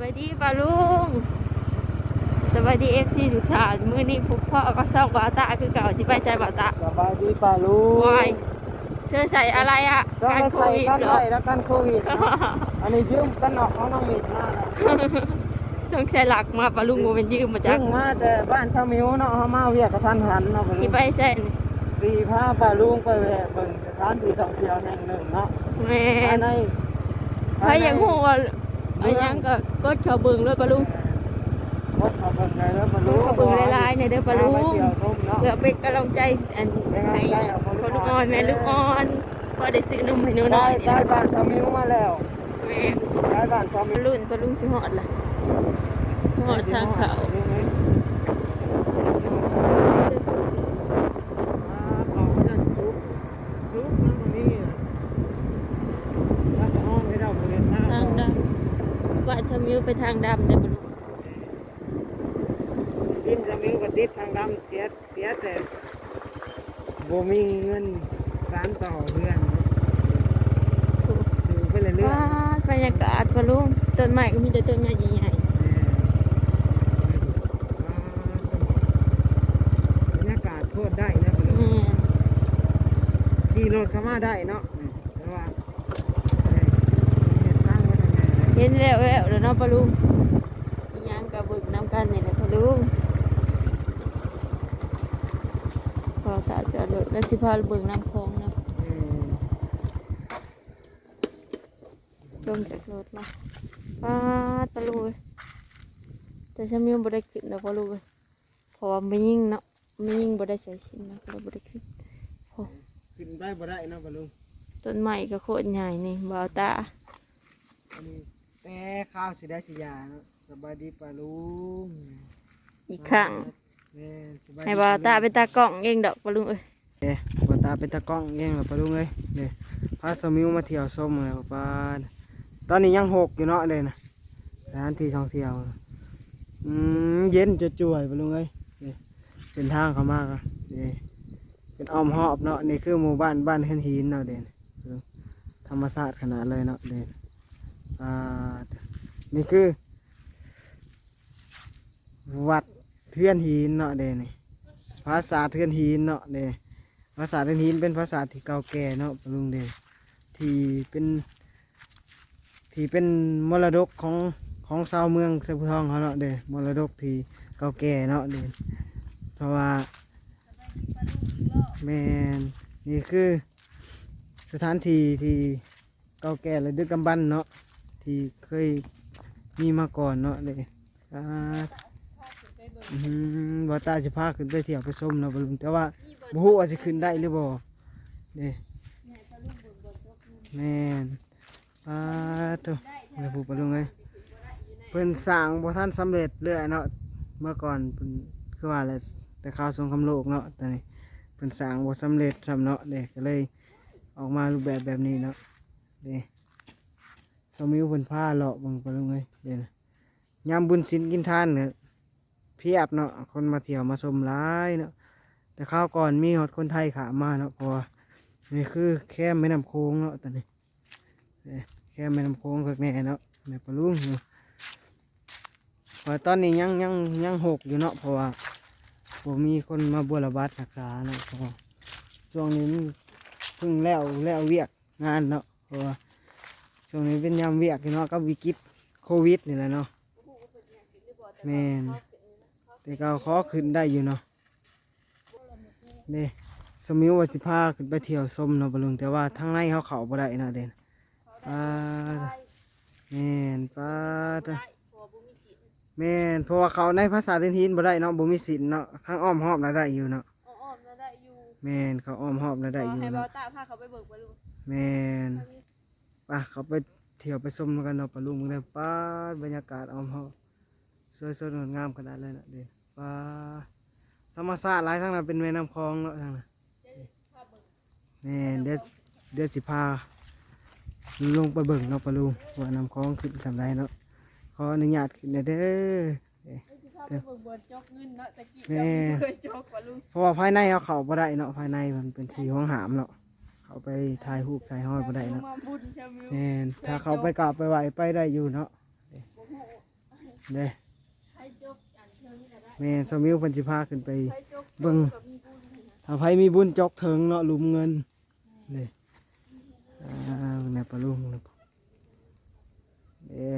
บายดีป้าลุงสบายดีเอฟซีทุกท่านมื้อนี้พวกพ่อก็ซ่องบ่าวตาคือเก่าที่ไปใช้บ่าวตาสบายดีป่าลูกวายเธอใส่อะไรอะต้องการมาโคใส่วิดกันเหรอ ไว้แล้วกันโควิดเนาะอันนี้ยืมกันออกของน้องมิดมาแล้วช่องใช้หลักมาป้าลุงโมเป็นยืมมาจาเพิ่กงมาแต่บ้านชาวมิวเนาะเฮามาเวียกกระทันหันเนาะป่าลูที่กไปใส่สีพาป่าลุงไปแวะเบิ่งสถานที่ท่องเที่ยวแห่งหนึ่งเนาะแม่ภายนในใครอยากฮู้ว่า อันยังก็กดเข้าเบิ่งเลยป้าลุงวัดเขาเบิ่งไงแล้วป่าลูกดเข้าเบิ่งหลายๆเนี่ยเด้อป้าลุงมาเที่ยวชมเนาะเพื่อเป็นกำลังใจอันให้คนลูกอ่อนแม่ลูกอ่อนพอได้ซื้อนมให้หนูหน่ได้อยได้บ้านชาวมิวมาแล้วแม่ได้บ้านชาวมิวรุ่นปลุงชิหอดล่ะหอดทางเขาเขาก็จะซุกซุกนะวันนี้นะถ้าจะอ้อมให้เราบริเวณหน้า ทางดำว่าชะมิวไป ทางดำได้ปลุงดินจะมิวกับติดทางดำเสียเสียแต่บ่มีเงินสานต่อเพื่อนอยู่ไปเรื่อยๆว้าบรรยากาศปลุงต้นไม้ก็มีแต่ต้นไม้ใหญ่บรรยากาศโคตรได้นะๆแม่นขี่รถเข้ามาได้เนาะแต่ว่าเฮ็ดทางไว้ทางไหน เห็นแล้วแล้วแล้วเนาะปลุงอีหยังกับบึกน้ำกันนี่แหละปลุงพอตาจอดรถแล้วสิพาเบิ่งน้ำคลองนะอืมลงจากรถมาป้าดปลุงเอ้ยแต่ชะมิวบ่ได้ขึ้นดอกปลุงเอ้ยเพราะว่าไม่ยิ่งเนาะไม่ยิ่งบ่ได้ใส่ชิ้นเนาะก็เลยบ่ได้ขึ้นโอ้ขึ้นได้บ่ได้เนาะปะลุงต้นไม้ก็โคตรใหญ่นี่บ่าวตาอันนี้ แต่ข้าวสิได้สิยาเนาะสบายดีปะลุงอีกครั้งแม่สบายดีให้บ่าวตาเป็นตากล้องเองดอกปะลุงเอ้ยเอ๊ะบ่าวตาเป็นตากล้องเองเหรอปะลุงเอ้ยเด้พาสมิวมาเที่ยวชมแล้วปานตอนนี้ยังหกอยู่เนาะเลยนะสถานที่ท่องเที่ยวอืมเย็นจะจ่วยปะลุงเอ้ยนี่เส้นทางเขามากอะนี่เป็นอ้อมหอบเนาะนี่คือหมู่บ้านบ้านเฮือนหินเนาะเด่นธรรมศาสตร์ขนาดเลยเนาะเด่น อ่านี่คือ วัดเทือนหินเนาะเด่นนี่ภาษาเทือนหินเนาะเด่ภาษาเทือนหินเป็นภาษาที่เก่าแก่เนาะลุงเด่นที่เป็นที่เป็นมรดกของของชาวเมืองเซพุทองเขาเนาะเดมรดกที่เก่าแก่เนาะเดเพราะว่าแมนนี่คือสถานที่ที่เก่าแก่และดึกดำบรรพ์เนาะ ที่เคยมีมาก่อนเนาะเด้อ่าอืมว่าตาจะพาขึ้นไปเที่ยวไปชมเนาะบลุงแต่ว่าบ่ฮู้ว่าสิขึ้นได้หรือบ่เด้แม่นปาตัวเดี๋ยวพูดไปลุงเลยเพิ่นสร้างบ่ทันสำเร็จเลยเนาะเมื่อก่อนเพิ่นคือว่าแหละแต่ข่าวสงครามโลกเนาะแต่นี่เพิ่นสร้างบ่สำเร็จซ้ำเนาะเด็กก็เลยออกมารูปแบบแบบนี้เนาะเด้ สมิวเพิ่นพาเลาะบิ่งไปลุงเลยเด้นะยามบุญศีลกินทานเนี่ยเพียบเนาะคนมาเที่ยวมาชมหลายเนาะแต่ข้าวก่อนมีฮอดคนไทยขามาเนาะเพราะว่านี่คือแค่แม่น้ำโขงเนาะตอนนี้แค่แม่น้ำโค้งสักแน่เนาะแม่ปลาลุงเนาะพอตอนนี้ยังยังยังหกอยู่เนาะเพราะว่าผมมีคนมาบวระบาดรักษาเนาะเพราะช่วงนี้เพิ่งแล้วแล้วเวียกงานเนาะเพราะว่า ช่วงนี้เป็นยามเวียกอยู่เนาะก็วิกฤตโควิดนี่แหละเนาะแม่นแต่ก็ขอขึ้นได้อยู่เนาะเด้สมิววาสิพาขึ้นไปเที่ยวชมเนาะปลาลุงแต่ว่าทางในเขาเขาบ่ได้นะเด่นปลาแม่นปลาตะแม่นเพราะว่าเขาในภาษาเล่นหินบ่ได้เนาะบ่มีสินเนาะทางอ้อมหอบน่ะได้อยู่เนาะอ้อมๆได้อยู่แม่นเขาอ้อมหอบน่ะได้อยู่ให้บ่าเนาะวตาพาเขาไปเบิกปะลุงแม่นไป่ะเขาไปเที่ยวไปชมกันเนาะปลาลุงมึงได้ป้าดบรรยากาศอ้อมหอบสวยๆงดงามขนาดเลยนะเด้ป้าดธรรมชาติหลายทั้งนั้นเป็นแม่น้ำคลองเนาะทางนั้นแม่นเดี๋ยวเดี๋ยวสิพาลงไปเบิ่งเนาะปลาลูว่าน้ำคลองขึ้นสำไรเนาะขออนุญาตขึ้นเด้อไปเบิกเบิดจกเงินเนาะตะกี้แม่เคยจกปะลุงเพราะว่าภายในเขาเข้าบ่ได้เนาะภายในมันเป็นสีห้องหามเนาะ เขาไปถ่ายรูปถ่ายห้อยบ่ได้เนาะมาบุญใช่ไหมแม่นถ้าเขาไปกราบไปไหวไปได้อยู่เนาะเด้แม่สมิวเพิ่นสิพาขึ้นไปเบิ่งถ้าไผมีบุญจกถึงเนาะหลุมเงินนี่อ่าเบิ่งแน่ปลาลุงนะเด้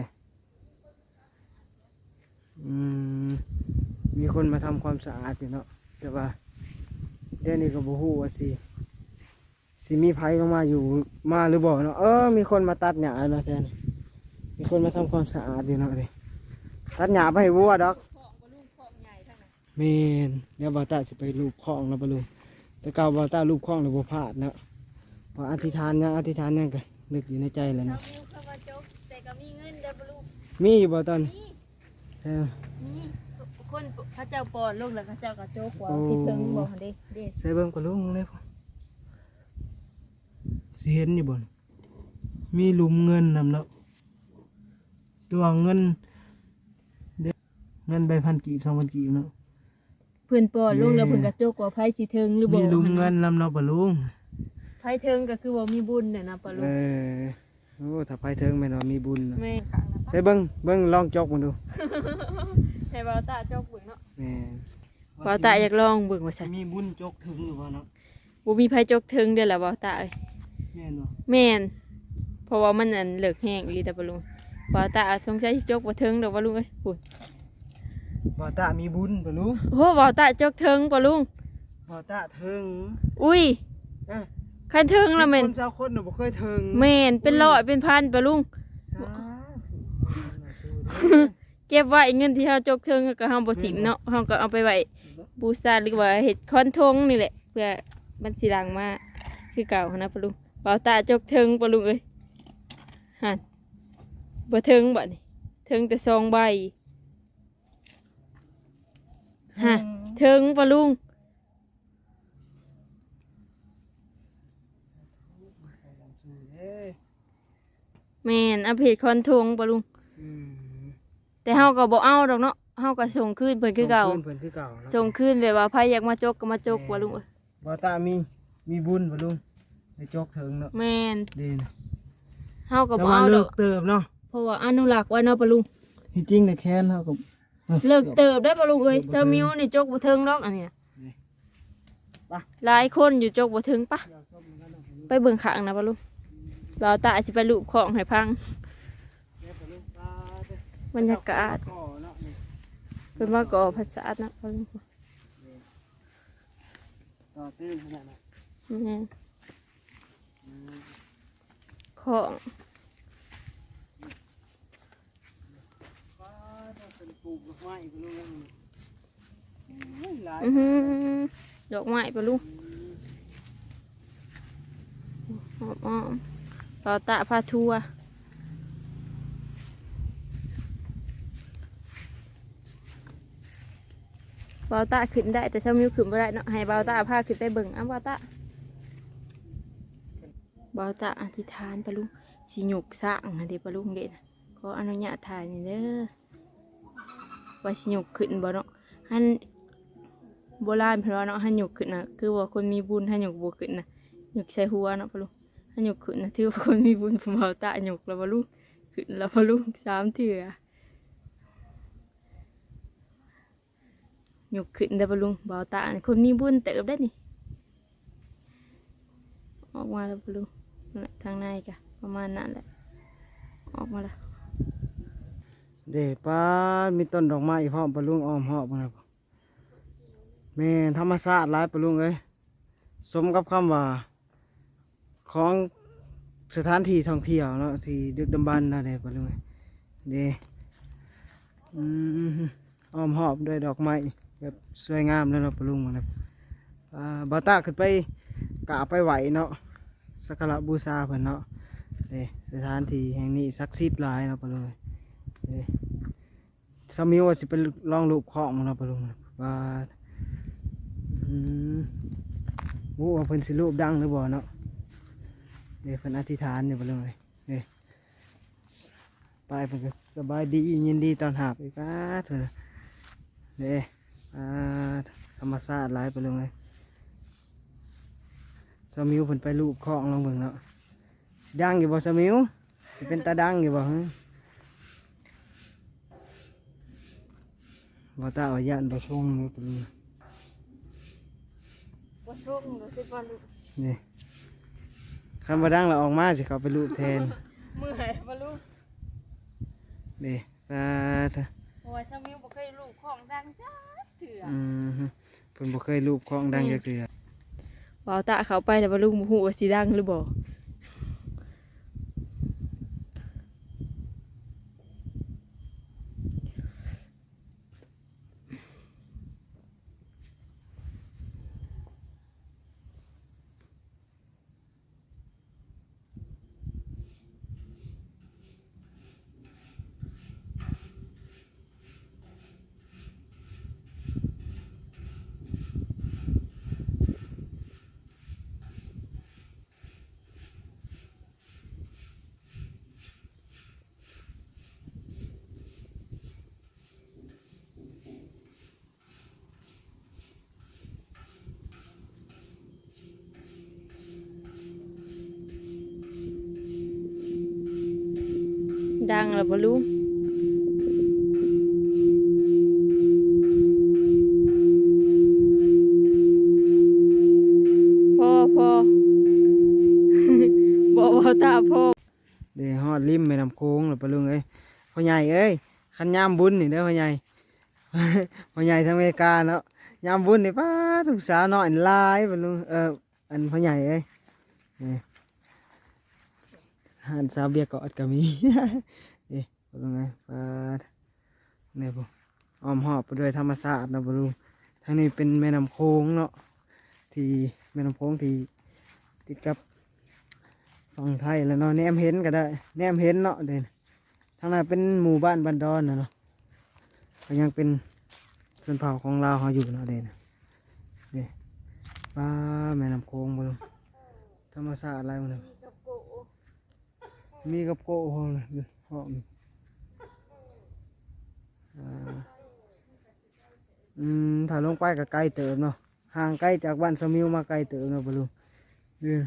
อืมมีคนมาทำความสะอาดอยู่เนาะแต่ว่าเดี๋ยวนี้ก็บ่ฮู้ว่าสิ สิมีไผลงมาอยู่มาหรือบ่เนาะเออมีคนมาตัดหญ้าเนาะแทนมีคนมาทำความสะอาดอยู่เนาะเด้ตัดหญ้าไปให้วัวดอกเมนเดี๋ยวบาวตาสิไปรูปคลองแล้วปะลุงแต่เก่าบาวตารูปคลองเลยบ่พลาดนะพออธิษฐานยังอธิษฐานยังกันนึกอยู่ในใจเลยเรานะมีเข้ามาจกแต่ก็มีเงินเด้อบ่ลูกมีอยู่บ่ตอนนี้นี่ใช่นี่คนพระเจ้าปอนลงแล้วพระเจ้าก็โจกว่าโอ้ที่เทิงบอกเด้เด้ใส่เบิ่งปะลุงเลยพ่อ สิเห็นอยู่บ่นมีหลุมเงินนำเนาะตัวเงินเด็กเงินใบพันกีบสองพันกีบเนาะ เพิ่นปอนลงแล้วแม่เพิ่นก็โจกว่าไผสิเทิงหรือบ่มีหลุมเงินนำเนาะปะลุงไผเทิงก็คือว่ามีบุญน่ะนะปะลูเอกอโอ้ถ้าไปเทิงแม่นว่ามีบุญเนาะแม่ค่ะใส่เบิ่งเบิ่งลองจกมันดูให้บ่าวตาจกเบิ่งเนาะแม่นบ่าวตาอยากลองเบิ่งว่าจะซั่นมีบุญจกถึงหรือเปล่าเนาะบ่มีไผจกเทิงเด้อล่ะบ่าวตาเอ้ย แม่นบ่แม่นเพราะว่ามันอันเลิกแห้งอีหลีแต่ปะลุงบ่าวตาสงสัยสิจกบ่เทิงดอกบ่ลุงเอ้ยพูดบ่ตามีบุญปะลุงโอ้บ่าวตาจกเทิงปะลุง บ่ตาถึงอุ้ยเอ้ยคันเทิงละแม่นสิบคนสาวคนน่ะบ่เคยถึงแม่นเป็นร้อยเป็นพันปะลุง สาธุเก็บไว้เงินที่เฮาจกเทิงก็เฮาบ่ถิ่มเนาะเฮาก็เอาไปไว้บูชาหรือว่าเฮ็ดคอนทงนี่แหละ เพื่อมันสิดังมาคือเก่าหั้นนะปะลุง บ่าวตาจกเทิงปะลุงเอ้ยหั่นบ่เทิงบัดนี้เทิงแต่ซองใบฮะเทิงปะลุงเอ้ยแม่นเอาเพจคอนทงปะลุงอืมแต่เฮาก็บ่เอาดอกเนาะเฮาก็ส่งคืนเพิ่นคือเก่าส่งคืนเพิ่นคือเก่าเนาะส่งคืนแบบว่าไผอยากมาจกก็มาจกปะลุงเอ้ยบ่ตามีมีบุญปะลุง ได้จกถึงเนาะแม่นดีนะเฮาก็แต่บ่ว่าเอาดเลิอกกเติบเนาะเพราะว่าอนุรักษ์ไว้เนาะปะลุงที่จริงน่ะแค้นเฮาก็อ้ยเลิกเติบได้ปะลุงเอ้ยเลิกบ่เจ้าถึงมิวนี่จกบ่ถึงดอกอันเนี้ยนี่ไปหลายคนอยู่จกบ่ถึงปะไปเบิ่งข้างนะปะลุงเราตาสิไปรูปของให้พังเดี๋ยวปะลุงตาเด้อบรรยากาศ ก่อเนาะนี่เพิ่นว่าก่อภาษานะปะลุงต่อตื้นขนาดนั้นแม่น ของฟ้าต้องเป็นปลูกดอกไม้ปะลุงโอ้ยหลายอื้อหือดอกไม้ปะลุงหอมอ้อมเราตาพาทัวร์บาวตาขึ้นได้แต่เช้ามิวขึ้นไม่ได้เนาะให้บาวตาพาขึ้นไปเบิ่งอ้าวบาวตา บาวตาอธิษฐานปะลุงสิหยกสร้างนะเดี๋ยวปะลุงเด่นขออนุญาตถ่ายนี่เด้อว่าสิหยกขึ้นบ่เนาะหันโบราณเพนว่าเนาะหันหยกขึ้นนะคือว่าคนมีบุญหันหยกบ่ขึ้นนะหยกใส่หัวเนาะปะลุงหันหยกขึ้นนะถือว่าคนมีบุญผมบาวตาหยกแล้วปะลุงขึ้นแล้วปะลุงสามเถื่อยกขึ้นได้ปะลุงบาตาคนมีบุญเติบได้นี่ออกมาแล้วปะลุง ทางในกะประมาณนั้นแหละ ออกมาแล้วเด็ป้ามีต้นดอกไม้พร้อมปลุงออมหอบนะครับแม่ธรรมชาติหลายปลุงเอ้ยสมกับคำว่า ของสถานที่ท่องเที่ยวเนาะที่ดึกดำบรรพ์นะเด้ปลุงเอ้ยเด้อืมอ้อมหอบด้วยดอกไม้แบบสวยงามแล้วเนาะปลุงนะครับอ่าตาขึ้นไปกราบไปไหวเนาะ สักการะบูชาเพิ่นเนาะเด้สถานที่แห่งนี้ศักดิ์สิทธิ์หลายเนาะปะลุงเอ้ยเอ้ยสามิวว่าสิเป็นลองรูปของมันเนาะปะลุงว่าอืมโอ้ว่าเพิ่นสิรูปดังหรือบ่เนาะเดี๋ยวเพิ่นอธิษฐานอยู่ปะลุงเลยเอ้ยไปเพิ่นก็สบายดียินดีตอนหับอีกป้าดเถอะเด้ป้าธรรมชาติหลายปะลุงเลย สามิวเพิ่นไปรูปของลองเบิ่งเนาะสิดังอยู่บ่สามิวสิเป็นตาดังอยู่บ่ฮะอบ่ตาว่าย่านบ่ส่งเลยปะลุงบ่ส่งเดี๋ยวสิบ่ลูกนี่คำว่าดังเราออกมาสิเขาไปรูปแทนเมื่อยบ่ลูกนี่ตาเถอะเพราะว่าชามิวบ่เคยลูกของดังจ้าเถื่ออืมฮึเพิ่นบ่เคยรูปของดังจักเทื่อ เอาตะเขาไปแต่บ่ลูกบ่ฮู้ว่าสิดังหรือบ่ ดังแล้วบ่ลูกพ่อพ่อ บอกว่าตาพ่อเด้ฮอดริมแม่น้ำโค้งแล้วปะลุงเอ้ยพ่อใหญ่เอ้ยคันยามบุญนี่เด้อพ่อใหญ่ พ่อใหญ่ทางอเมริกาเนาะยามบุญนี่ป้าทุกสาวน้อยหลายปะลุงเอออันพ่อใหญ่เอ้ยนี่ หันสาวเบียร์เกาะก็มีเอ้ปะลุงเอ้ยป้าเนี่ยพุ่อ้อมหอบไปด้วยธรรมศาสตร์นะปะลุงทางนี้เป็นแม่น้ำโค้งเนาะที่แม่น้ำโค้งที่ติดกับฝั่งไทยแล้วเนาะแนมเห็นก็ได้ แนมเห็นเนาะเด่นทางนั้นเป็นหมู่บ้านบันดอนนะเนาะก็ยังเป็นส่วนเผ่าของเราเขาอยู่เนาะเด่นนี่ป้าแม่น้ำโขงบ่ลงธรรมศาสตร์อะไรมันย มีกับโกะห้องเลยห้องนี่อ่าอืมถ้าลงไปก็ไกลเติมเนาะห่างไกลจากบ้านสมิวมาไกลเติมเนาะบ่ลุงเด้อ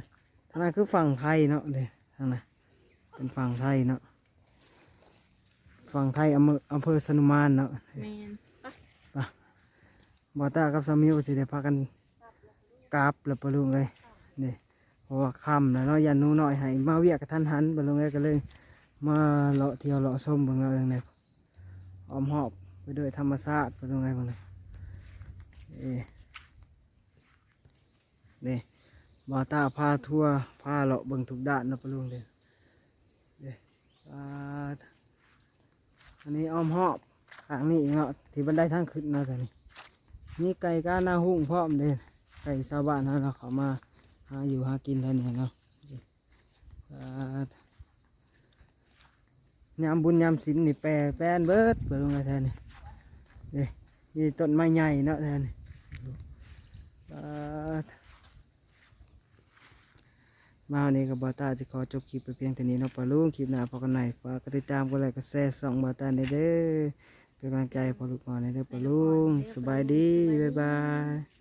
ทางนั้นคือฝั่งไทยเนาะเด้ทางนั้นเป็นฝั่งไทยเนาะฝั่งไทยอำเภออำเภอสนุมานเนาะแม่นบอต้ากับสามิวสิได้พากันกราบแล้วปะลุงเลยนี่ เพราะว่าค่ำแล้วเนาะยันนูน้อยให้มาเวียกกับท่านหันปะลุงเลยก็เลย มาเลาะเที่ยวเลาะส้มเบางเนาะเรื่องนี้อ้อมหอบไปด้วยธรรมชาติปะลุงเลยบางเลยเนี่บาตาพาทัวร์พาเลาะเบิ่งทุกด้านนาะปะลุงเด้อเด้ออ่าอันนี้อ้อมหอบข้างนี้เนาะที่บันไดทางขึ้นนะต่นี่มีไก่ก้าหน้าหุ่งพร้อมเด้ไก่ชาวบ้านเขาเนาเขามาาอยู่หากินท่นี้เนาะยามบุญยามศีลนี่แปรแปรนเบิดเปิดลงไปแทนนี่เด้อนี่ต้นไม้ใหญ่เนาะแทนนี่อ่ามาวันนี้กับบาตาจะขอจบคลิปไปเพียงเท่านี้เนาะปะลุงคลิปหน้าพอกันใหม่ฝากกดติดตามกดไลค์กดแชร์ส่องบาตาในเด้อเป็นกำลังใจพอลูกมาในเด้อปะลุงสบายดีบ๊ายบาย